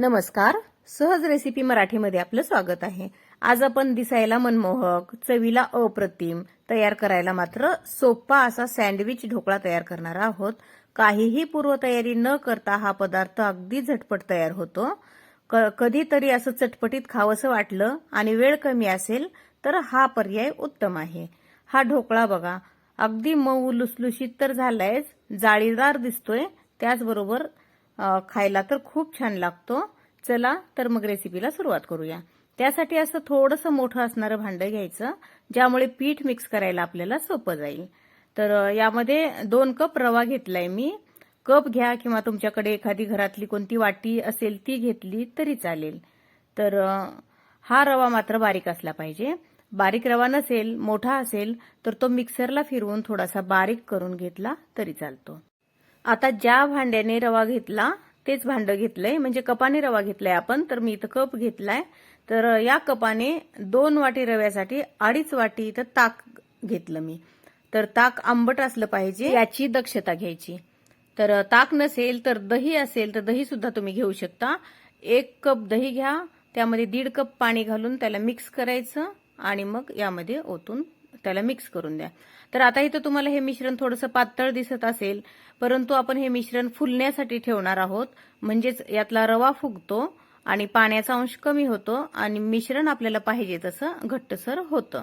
नमस्कार. सहज रेसिपी मराठीमध्ये आपलं स्वागत आहे. आज आपण दिसायला मनमोहक चवीला अप्रतिम तयार करायला मात्र सोपा असा सँडविच ढोकळा तयार करणार आहोत. काहीही पूर्वतयारी न करता हा पदार्थ अगदी झटपट तयार होतो. क- कधीतरी असं चटपटीत खावंसं वाटलं आणि वेळ कमी असेल तर हा पर्याय उत्तम आहे. हा ढोकळा बघा अगदी मऊ लुसलुशीत तर झालायच जाळीदार दिसतोय. त्याचबरोबर खायला तर खूप छान लागतो. चला तर मग रेसिपीला सुरुवात करूया. त्यासाठी असं थोडंसं मोठं असणारं भांडं घ्यायचं ज्यामुळे पीठ मिक्स करायला आपल्याला सोपं जाईल. तर यामध्ये दोन कप रवा घेतलाय मी. कप घ्या किंवा तुमच्याकडे एखादी घरातली कोणती वाटी असेल ती घेतली तरी चालेल. तर हा रवा मात्र बारीक असला पाहिजे. बारीक रवा नसेल मोठा असेल तर तो मिक्सरला फिरवून थोडासा बारीक करून घेतला तरी चालतो. आता ज्या भांड्याने रवा घेतला तेच भांडं घेतलंय. म्हणजे कपाने रवा घेतलाय आपण तर मी इथं कप घेतलाय. तर या कपाने दोन वाटी रव्यासाठी अडीच वाटी इथं ताक घेतलं मी. तर ताक आंबट असलं पाहिजे याची दक्षता घ्यायची. तर ताक नसेल तर दही असेल तर दही सुद्धा तुम्ही घेऊ शकता. एक कप दही घ्या त्यामध्ये दीड कप पाणी घालून त्याला मिक्स करायचं आणि मग यामध्ये ओतून त्याला मिक्स करून द्या. तर आता इथं तुम्हाला हे मिश्रण थोडंसं पातळ दिसत असेल परंतु आपण हे मिश्रण फुलण्यासाठी ठेवणार आहोत. म्हणजेच यातला रवा फुगतो आणि पाण्याचा अंश कमी होतो आणि मिश्रण आपल्याला पाहिजे तसं घट्टसर होतं.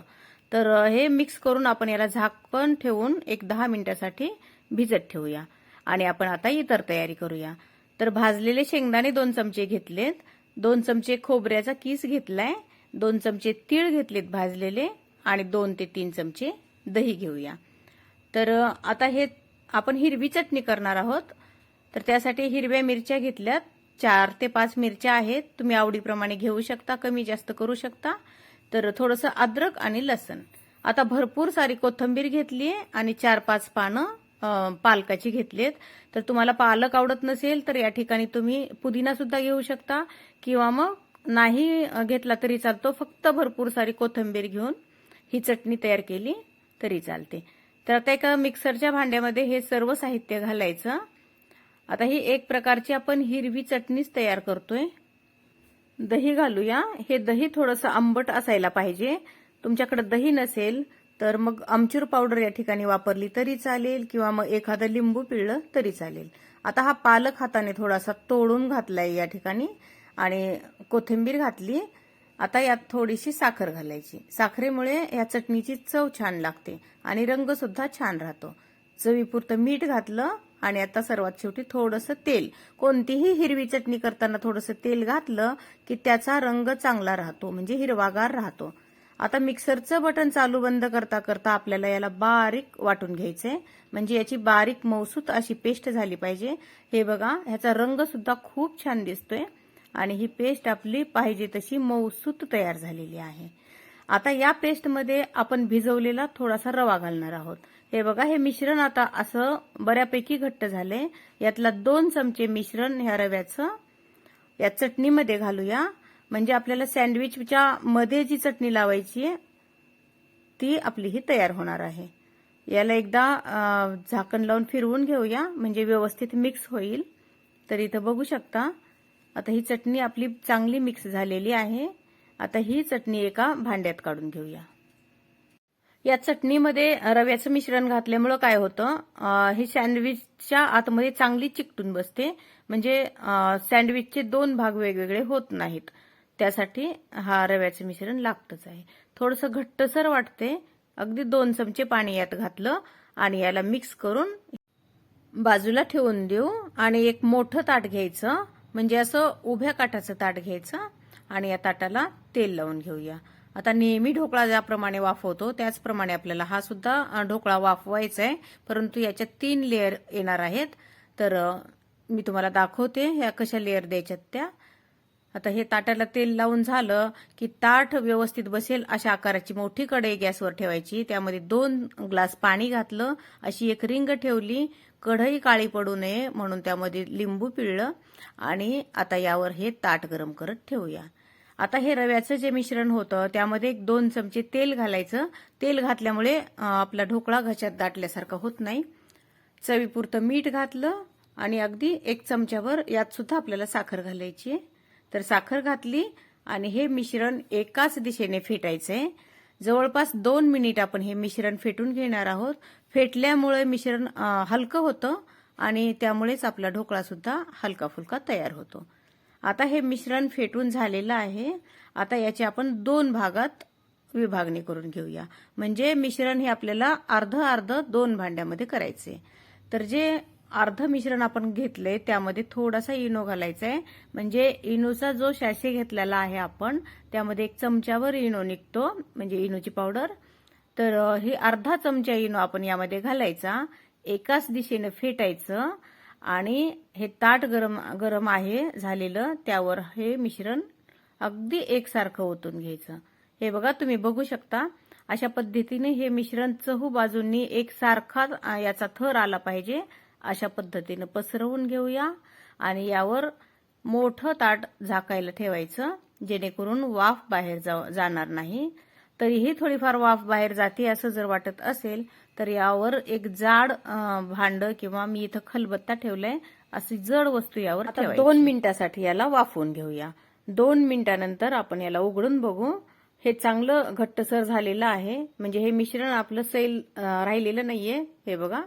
तर हे मिक्स करून आपण याला झाकण ठेवून एक दहा मिनिटासाठी भिजत ठेवूया. आणि आपण आता इतर तयारी करूया. तर भाजलेले शेंगदाणे दोन चमचे घेतलेत. दोन चमचे खोबऱ्याचा किस घेतलाय. दोन चमचे तीळ घेतलेत भाजलेले. आणि दोन ते तीन चमचे दही घेऊया. तर आता हे आपण हिरवी चटणी करणार आहोत. तर त्यासाठी हिरव्या मिरच्या घेतल्यात. चार ते पाच मिरच्या आहेत. तुम्ही आवडीप्रमाणे घेऊ शकता कमी जास्त करू शकता. तर थोडंसं अद्रक आणि लसण. आता भरपूर सारी कोथिंबीर घेतली आणि चार पाच पानं पालकाची घेतलीत तर तुम्हाला पालक आवडत नसेल तर या ठिकाणी तुम्ही पुदिना सुद्धा घेऊ शकता. किंवा मग नाही घेतला तरी चालतो. फक्त भरपूर सारी कोथिंबीर घेऊन ही चटणी तयार केली तरी चालते. तर आता एका मिक्सरच्या भांड्यामध्ये हे सर्व साहित्य घालायचं. आता ही एक प्रकारची आपण हिरवी चटणीच तयार करतोय. दही घालूया. हे दही थोडंसं आंबट असायला पाहिजे. तुमच्याकडे दही नसेल तर मग आमचूर पावडर या ठिकाणी वापरली तरी चालेल किंवा मग एखादं लिंबू पिळलं तरी चालेल. आता हा पालक हाताने थोडासा तोडून घातलाय या ठिकाणी आणि कोथिंबीर घातली. आता यात थोडीशी साखर घालायची. साखरेमुळे या चटणीची चव छान लागते आणि रंग सुद्धा छान राहतो. चवीपुरतं मीठ घातलं आणि आता सर्वात शेवटी थोडंसं तेल. कोणतीही हिरवी चटणी करताना थोडंसं तेल घातलं की त्याचा रंग चांगला राहतो म्हणजे हिरवागार राहतो. आता मिक्सरचं बटन चालू बंद करता करता आपल्याला याला बारीक वाटून घ्यायचंय. म्हणजे याची बारीक मौसूत अशी पेस्ट झाली पाहिजे. हे बघा ह्याचा रंग सुद्धा खूप छान दिसतोय. आणि ही पेस्ट आपली पाहिजे तशी मऊसूत तयार झालेली आहे. आता या पेस्टमध्ये आपण भिजवलेला थोडासा रवा घालणार आहोत. हे बघा हे मिश्रण आता असं बऱ्यापैकी घट्ट झालंय. यातला दोन चमचे मिश्रण ह्या रव्याचं या चटणीमध्ये घालूया. म्हणजे आपल्याला सँडविचच्या मध्ये जी चटणी लावायची आहे ती आपली ही तयार होणार आहे. याला एकदा झाकण लावून फिरवून घेऊया. म्हणजे व्यवस्थित मिक्स होईल. तर इथं बघू शकता आता ही चटणी आपली चांगली मिक्स झालेली आहे. आता ही चटणी एका भांड्यात काढून घेऊया. या चटणीमध्ये रव्याचं मिश्रण घातल्यामुळं काय होतं? ही हे सँडविचच्या आतमध्ये चांगली चिकटून बसते. म्हणजे सँडविचचे दोन भाग वेगवेगळे होत नाहीत. त्यासाठी हा रव्याचं मिश्रण लागतंच आहे. थोडंसं घट्टसर वाटते. अगदी दोन चमचे पाणी यात घातलं आणि याला मिक्स करून बाजूला ठेवून देऊ आणि एक मोठं ताट घ्यायचं. म्हणजे असं उभ्या काठाचं ताट घ्यायचं आणि या ताटाला तेल लावून घेऊया. आता नेहमी ढोकळा ज्याप्रमाणे वाफवतो त्याचप्रमाणे आपल्याला हा सुद्धा ढोकळा वाफवायचा आहे परंतु याच्यात तीन लेअर येणार आहेत. तर मी तुम्हाला दाखवते ह्या कशा लेअर द्यायच्यात त्या. आता हे ताटाला तेल लावून झालं की ताट व्यवस्थित बसेल अशा आकाराची मोठी कढई गॅसवर ठेवायची. त्यामध्ये दोन ग्लास पाणी घातलं. अशी एक रिंग ठेवली. कढई काळी पडू नये म्हणून त्यामध्ये लिंबू पिळलं. आणि आता यावर हे ताट गरम करत ठेवूया. आता हे रव्याचं जे मिश्रण होतं त्यामध्ये एक दोन चमचे तेल घालायचं. तेल घातल्यामुळे आपला ढोकळा घशात दाटल्यासारखा होत नाही. चवीपुरतं मीठ घातलं. आणि अगदी एक चमच्यावर यात सुद्धा आपल्याला साखर घालायची आहे. तर साखर घातली आणि हे मिश्रण एकाच दिशेने फेटायचंय जवळपास दोन मिनिट आपण हे मिश्रण फेटून घेणार आहोत. फेटल्यामुळे मिश्रण हलकं होतं आणि त्यामुळेच आपला ढोकळा सुद्धा हलका फुलका तयार होतो. आता हे मिश्रण फेटून झालेलं आहे. आता याची आपण दोन भागात विभागणी करून घेऊया. म्हणजे मिश्रण हे आपल्याला अर्ध अर्ध दोन भांड्यामध्ये करायचे. तर जे अर्ध मिश्रण आपण घेतलंय त्यामध्ये थोडासा इनो घालायचा आहे म्हणजे इनोचा जो शॅशे घेतलेला आहे आपण त्यामध्ये एक चमच्यावर इनो निघतो म्हणजे इनोची पावडर. तर हे अर्धा चमचा इनो आपण यामध्ये घालायचा. एकाच दिशेने फेटायचं आणि हे ताट गरम गरम आहे झालेलं त्यावर हे मिश्रण अगदी एकसारखं ओतून घ्यायचं. हे बघा तुम्ही बघू शकता. अशा पद्धतीने हे मिश्रण चहू बाजूंनी एकसारखा याचा थर आला पाहिजे. अशा पद्धतीनं पसरवून घेऊया आणि यावर मोठं ताट झाकायला ठेवायचं जेणेकरून वाफ बाहेर जाणार नाही. तरीही थोडीफार वाफ बाहेर जाते असं जर वाटत असेल तर यावर एक जाड भांड किंवा मी इथं खलबत्ता ठेवलाय अशी जड वस्तू यावर ठेवायची. दोन मिनिटासाठी याला वाफवून घेऊया. दोन मिनिटानंतर आपण याला उघडून बघू. हे चांगलं घट्टसर झालेलं आहे. म्हणजे हे मिश्रण आपलं सैल राहिलेलं नाहीये हे बघा.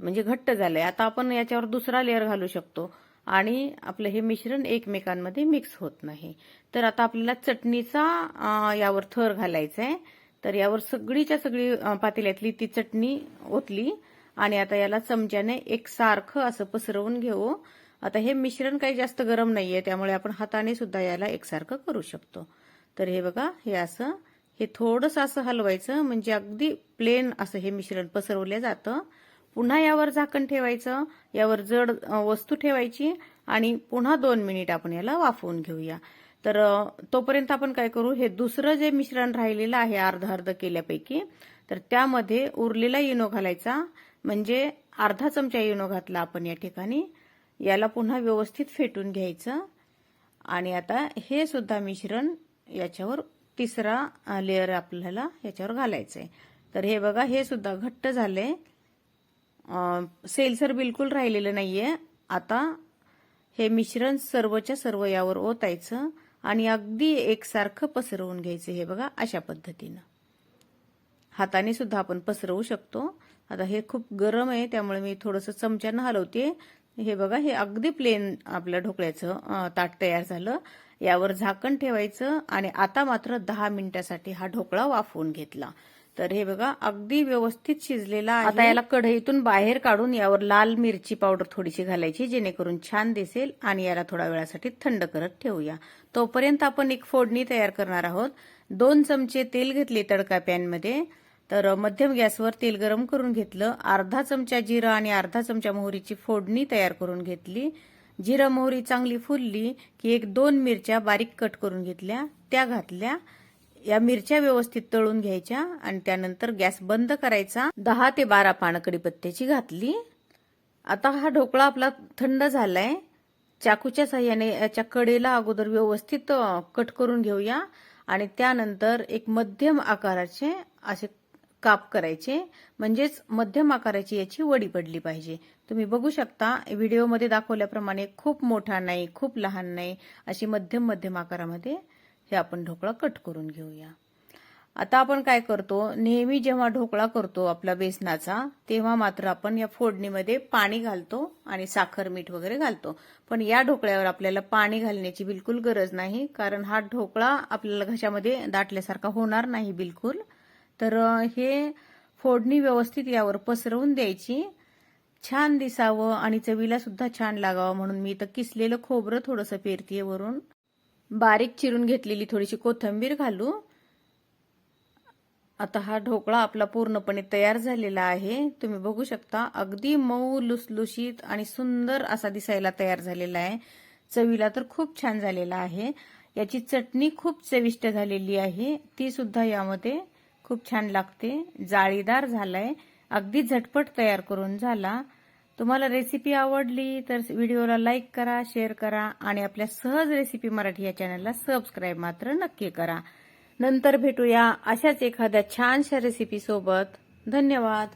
म्हणजे घट्ट झालंय. आता आपण याच्यावर दुसरा लेअर घालू शकतो. आणि आपलं हे मिश्रण एकमेकांमध्ये मिक्स होत नाही. तर आता आपल्याला चटणीचा यावर थर घालायचा आहे तर यावर सगळीच्या सगळी पातेल्यातली ती चटणी ओतली. आणि आता याला चमच्याने एकसारखं असं पसरवून घेऊ. आता हे मिश्रण काही जास्त गरम नाहीये. त्यामुळे आपण हाताने सुद्धा याला एकसारखं करू शकतो. तर हे बघा हे असं. हे थोडंसं असं हलवायचं. म्हणजे अगदी प्लेन असं हे मिश्रण पसरवलं जातं. पुन्हा यावर झाकण ठेवायचं. यावर जड वस्तू ठेवायची आणि पुन्हा दोन मिनिट आपण याला वाफवून घेऊया. तर तोपर्यंत आपण काय करू? हे दुसरं जे मिश्रण राहिलेलं आहे अर्ध अर्ध केल्यापैकी तर त्यामध्ये उरलेला इनो घालायचा. म्हणजे अर्धा चमचा इनो घातला आपण या ठिकाणी. याला पुन्हा व्यवस्थित फेटून घ्यायचं. आणि आता हे सुद्धा मिश्रण याच्यावर तिसरा लेअर आपल्याला याच्यावर घालायचंय. तर हे बघा हे सुद्धा घट्ट झालंय. सेलसर बिलकुल राहिलेलं नाहीये. आता हे मिश्रण सर्वच्या सर्व यावर ओतायचं आणि अगदी एकसारखं पसरवून घ्यायचं हे बघा अशा पद्धतीनं. हाताने सुद्धा आपण पसरवू शकतो. आता हे खूप गरम आहे त्यामुळे मी थोडंसं चमच्यानं हलवते. हे बघा हे अगदी प्लेन आपल्या ढोकळ्याचं ताट तयार झालं. यावर झाकण ठेवायचं आणि आता मात्र दहा मिनिटासाठी हा ढोकळा वाफवून घेतला. तर हे बघा अगदी व्यवस्थित शिजलेला आहे. आता याला कढईतून बाहेर काढून यावर लाल मिरची पावडर थोडीशी घालायची जेणेकरून छान दिसेल आणि याला थोड्या वेळासाठी थंड करत ठेवूया. तोपर्यंत आपण एक फोडणी तयार करणार आहोत. दोन चमचे तेल घेतले तडका पॅनमध्ये. तर मध्यम गॅसवर तेल गरम करून घेतलं. अर्धा चमचा जिरा आणि अर्धा चमचा मोहरीची फोडणी तयार करून घेतली. जिरा मोहरी चांगली फुलली की एक दोन मिरच्या बारीक कट करून घेतल्या त्या घातल्या. या मिरच्या व्यवस्थित तळून घ्यायच्या आणि त्यानंतर गॅस बंद करायचा. दहा ते बारा पानं कडीपत्त्याची घातली. आता हा ढोकळा आपला थंड झालाय. चाकूच्या साह्याने याच्या कडेला अगोदर व्यवस्थित कट करून घेऊया. आणि त्यानंतर एक मध्यम आकाराचे असे काप करायचे. म्हणजेच मध्यम आकाराची याची वडी पडली पाहिजे. तुम्ही बघू शकता व्हिडिओमध्ये दाखवल्याप्रमाणे खूप मोठा नाही खूप लहान नाही अशी मध्यम मध्यम आकारामध्ये हे आपण ढोकळा कट करून घेऊया. आता आपण काय करतो नेहमी जेव्हा ढोकळा करतो आपला बेसनाचा तेव्हा मात्र आपण या फोडणीमध्ये पाणी घालतो आणि साखर मीठ वगैरे घालतो. पण या ढोकळ्यावर आपल्याला पाणी घालण्याची बिलकुल गरज नाही कारण हा ढोकळा आपल्याला घशामध्ये दाटल्यासारखा होणार नाही बिलकुल. तर हे फोडणी व्यवस्थित यावर पसरवून द्यायची. छान दिसावं आणि चवीला सुद्धा छान लागावं म्हणून मी इथं किसलेलं खोबरं थोडंसं पेरतीये वरून. बारीक चिरून घेतलेली थोडीशी कोथिंबीर घालू. आता हा ढोकळा आपला पूर्णपणे तयार झालेला आहे. तुम्ही बघू शकता अगदी मऊ लुसलुशीत आणि सुंदर असा दिसायला तयार झालेला आहे. चवीला तर खूप छान झालेला आहे. याची चटणी खूप चविष्ट झालेली आहे. ती सुद्धा यामध्ये खूप छान लागते. जाळीदार झालाय. अगदी झटपट तयार करून झाला. तुम्हाला रेसिपी आवडली तर व्हिडिओला लाईक करा शेअर करा आणि आपल्या सहज रेसिपी मराठी या चॅनलला सबस्क्राईब मात्र नक्की करा. नंतर भेटूया अशाच एखाद्या छानशा रेसिपी सोबत. धन्यवाद.